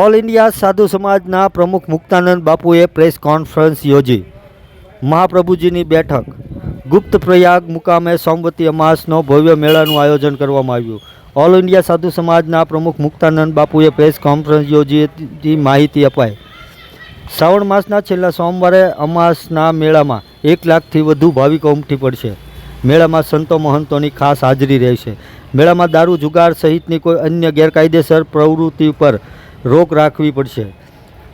All India સાધુ સમાજના પ્રમુખ મુક્તાનંદ બાપુએ પ્રેસ કોન્ફરન્સ યોજી. મહાપ્રભુજીની બેઠક. ગુપ્ત પ્રયાગ મુકામે સોમવતી અમાસનો ભવ્ય મેળાનું આયોજન કરવામાં આવ્યું. ઓલ ઇન્ડિયા સાધુ સમાજના પ્રમુખ મુક્તાનંદ બાપુએ પ્રેસ કોન્ફરન્સ યોજી માહિતી અપાઈ. શ્રાવણ માસના છેલ્લા સોમવારે અમાસના મેળામાં એક લાખથી વધુ ભાવિકો ઉમટી પડશે. મેળામાં સંતો મહંતોની ખાસ હાજરી રહેશે. મેળામાં દારૂ, જુગાર સહિતની કોઈ અન્ય ગેરકાયદેસર પ્રવૃત્તિ પર રોક રાખવી પડશે.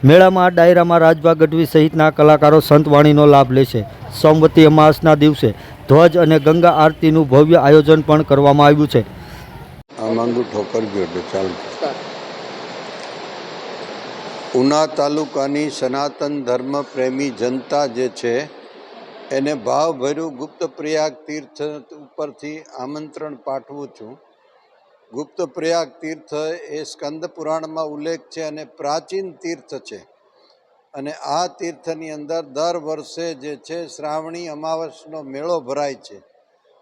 મેળામાં, ડાયરામાં રાજભા ગઢવી સહિતના કલાકારો સંતવાણીનો લાભ લેશે. સોમવતી અમાસના દિવસે ધ્વજ અને ગંગા આરતીનું ભવ્ય આયોજન પણ કરવામાં આવ્યું છે. ઉના તાલુકાની સનાતન ધર્મ પ્રેમી જનતા જે છે, એને ભાવભર્યું ગુપ્ત પ્રયાગ તીર્થ ઉપરથી આમંત્રણ પાઠવું છું. ગુપ્ત પ્રયાગ તીર્થ એ સ્કંદ પુરાણમાં ઉલ્લેખ છે અને પ્રાચીન તીર્થ છે. અને આ તીર્થની અંદર દર વર્ષે જે છે શ્રાવણી અમાવસનો મેળો ભરાય છે.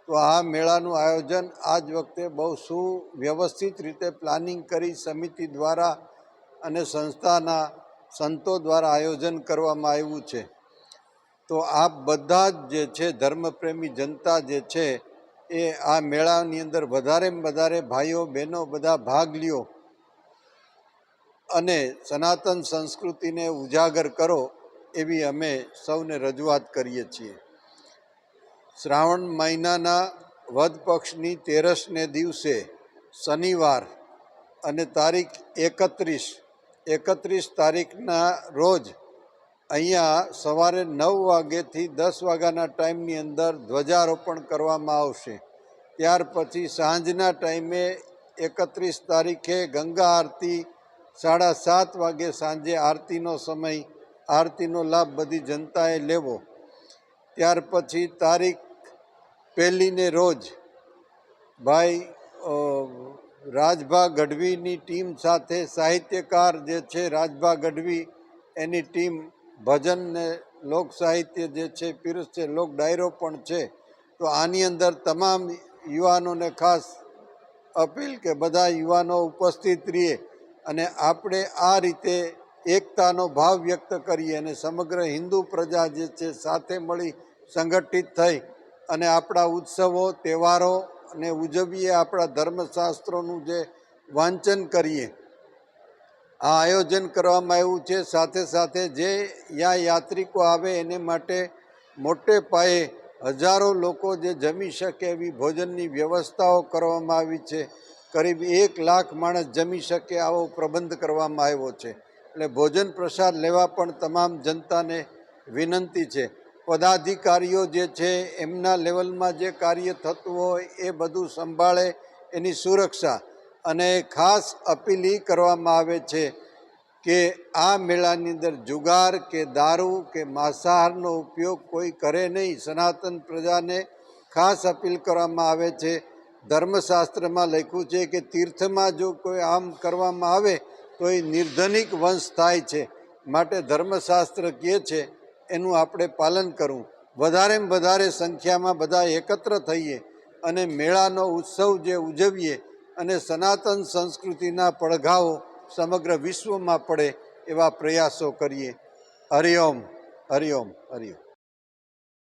તો આ મેળાનું આયોજન આ જ વખતે બહુ સુવ્યવસ્થિત રીતે પ્લાનિંગ કરી સમિતિ દ્વારા અને સંસ્થાના સંતો દ્વારા આયોજન કરવામાં આવ્યું છે. તો આ બધા જ જે છે ધર્મપ્રેમી જનતા જે છે એ આ મેળાની અંદર વધારે વધારે ભાઈઓ, બહેનો બધા ભાગ લ્યો અને સનાતન સંસ્કૃતિને ઉજાગર કરો એવી અમે સૌને રજૂઆત કરીએ છીએ. શ્રાવણ મહિનાના વધ પક્ષની તેરસને દિવસે શનિવાર અને તારીખ એકત્રીસ. એકત્રીસ તારીખના રોજ અહીંયા સવારે નવ વાગ્યેથી દસ વાગ્યાના ટાઈમની અંદર ધ્વજારોપણ કરવામાં આવશે. ત્યાર પછી સાંજના ટાઈમે એકત્રીસ તારીખે ગંગા આરતી સાડા સાત વાગે સાંજે આરતીનો સમય, આરતીનો લાભ બધી જનતાએ લેવો. ત્યાર પછી તારીખ પહેલીને રોજ ભાઈ રાજભા ગઢવીની ટીમ સાથે સાહિત્યકાર જે છે, રાજભા ગઢવી, એની ટીમ ભજન ને લોક સાહિત્ય જે છે પીરસશે લોક ડાયરો પણ છે, તો આની અંદર તમામ યુવાનોને ખાસ અપીલ કે બધા યુવાનો ઉપસ્થિત રહીએ અને આપણે આ રીતે એકતાનો ભાવ વ્યક્ત કરીએ અને સમગ્ર હિન્દુ પ્રજા જે છે સાથે મળી સંગઠિત થઈ અને આપણા ઉત્સવો, તહેવારો અને ઉજવીએ આપણા ધર્મશાસ્ત્રોનું જે વાંચન કરીએ આ આયોજન કરવામાં આવ્યું છે. સાથે સાથે જે યા યાત્રિકો આવે એને માટે મોટે પાયે હજારો લોકો જે જમી શકે એવી ભોજનની વ્યવસ્થાઓ કરવામાં આવી છે. કરીબ એક લાખ માણસ જમી શકે આવો પ્રબંધ કરવામાં આવ્યો છે. એટલે ભોજન પ્રસાદ લેવા પણ તમામ જનતાને વિનંતી છે. પદાધિકારીઓ જે છે, એમના લેવલમાં જે કાર્ય થતું હોય એ બધું સંભાળે એની સુરક્ષા. અને ખાસ અપીલ એ કરવામાં આવે છે કે આ મેળાની અંદર જુગાર કે દારૂ કે માંસાહારનો ઉપયોગ કોઈ કરે નહીં. સનાતન પ્રજાને ખાસ અપીલ કરવામાં આવે છે. ધર્મશાસ્ત્રમાં લખ્યું છે કે તીર્થમાં જો કોઈ આમ કરવામાં આવે તો એ નિર્ધનિક વંશ થાય છે. માટે ધર્મશાસ્ત્ર કહે છે, એનું આપણે પાલન કરવું વધારેમાં વધારે સંખ્યામાં બધા એકત્ર થઈએ અને મેળાનો ઉત્સવ જે ઉજવીએ અને સનાતન સંસ્કૃતિના પડઘાઓ સમગ્ર વિશ્વમાં પડે એવા પ્રયાસો કરીએ. હરિઓમ હરિઓમ હરિઓમ